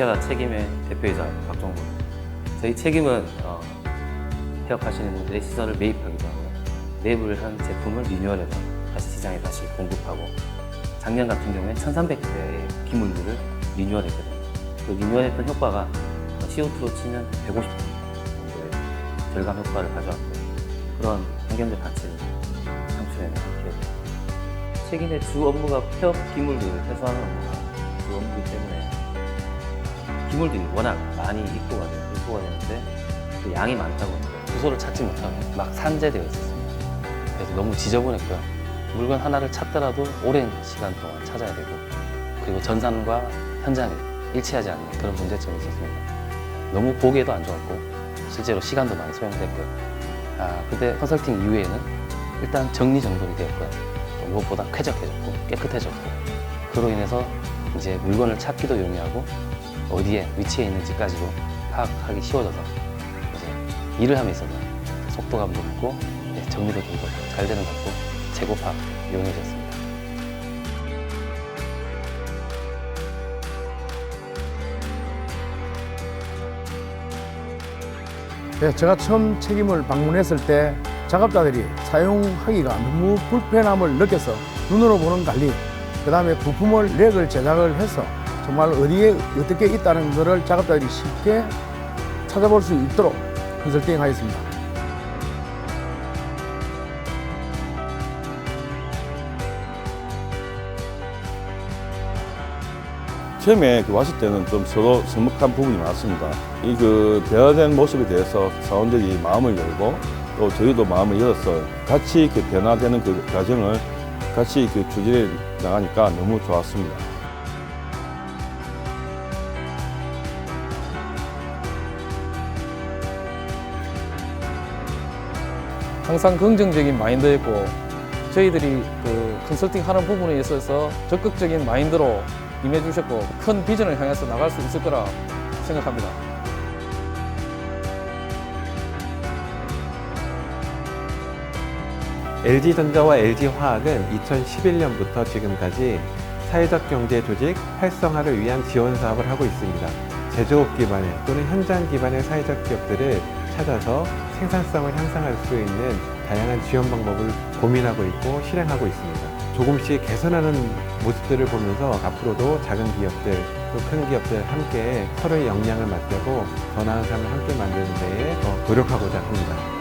스키하다 책임의 대표이사 박종국. 저희 책임은 어, 폐업하시는 분들의 시설을 매입하기도 하고요. 매입을 한 제품을 리뉴얼해서 다시 시장에 다시 공급하고 작년 같은 경우에 1,300대의 기물들을 리뉴얼했거든요. 그 리뉴얼했던 효과가 CO2로 치면 150 정도의 절감 효과를 가져왔고요. 그런 환경적 가치를 창출해낸 기업입니다. 책임의 주 업무가 폐업 기물들을 회수하는 업무가 주 업무이기 때문에 기물들이 워낙 많이 입고가 돼요. 입고가 되는데 그 양이 많다 보니까 주소를 찾지 못하고 막 산재되어 있었습니다. 그래서 너무 지저분했고요. 물건 하나를 찾더라도 오랜 시간 동안 찾아야 되고 그리고 전산과 현장이 일치하지 않는 그런 문제점이 있었습니다. 너무 보기에도 안 좋았고 실제로 시간도 많이 소요됐고요. 아, 근데 컨설팅 이후에는 일단 정리정돈이 되었고요. 또 무엇보다 쾌적해졌고 깨끗해졌고 그로 인해서 이제 물건을 찾기도 용이하고 어디에 위치해 있는지까지도 파악하기 쉬워져서 이제 일을 함에 있어서 속도감도 네, 정리도 되고 잘 되는 것 같고 재고 파악 용이해졌습니다. 네, 제가 처음 책임을 방문했을 때 작업자들이 사용하기가 너무 불편함을 느껴서 눈으로 보는 달리 그 다음에 부품을 렉을 제작을 해서 정말 어디에 어떻게 있다는 것을 작업자들이 쉽게 찾아볼 수 있도록 컨설팅 하였습니다. 처음에 그 왔을 때는 좀 서로 서먹한 부분이 많았습니다. 이 그 변화된 모습에 대해서 사원들이 마음을 열고 또 저희도 마음을 열어서 같이 그 변화되는 그 과정을 같이 그 추진해 나가니까 너무 좋았습니다. 항상 긍정적인 마인드였고 저희들이 그 컨설팅 하는 부분에 있어서 적극적인 마인드로 임해 주셨고 큰 비전을 향해서 나갈 수 있을 거라 생각합니다. LG전자와 LG화학은 2011년부터 지금까지 사회적 경제 조직 활성화를 위한 지원 사업을 하고 있습니다. 제조업 기반의 또는 현장 기반의 사회적 기업들을 찾아서 생산성을 향상할 수 있는 다양한 지원 방법을 고민하고 있고 실행하고 있습니다. 조금씩 개선하는 모습들을 보면서 앞으로도 작은 기업들 또 큰 기업들 함께 서로의 역량을 맞대고 더 나은 삶을 함께 만드는 데에 더 노력하고자 합니다.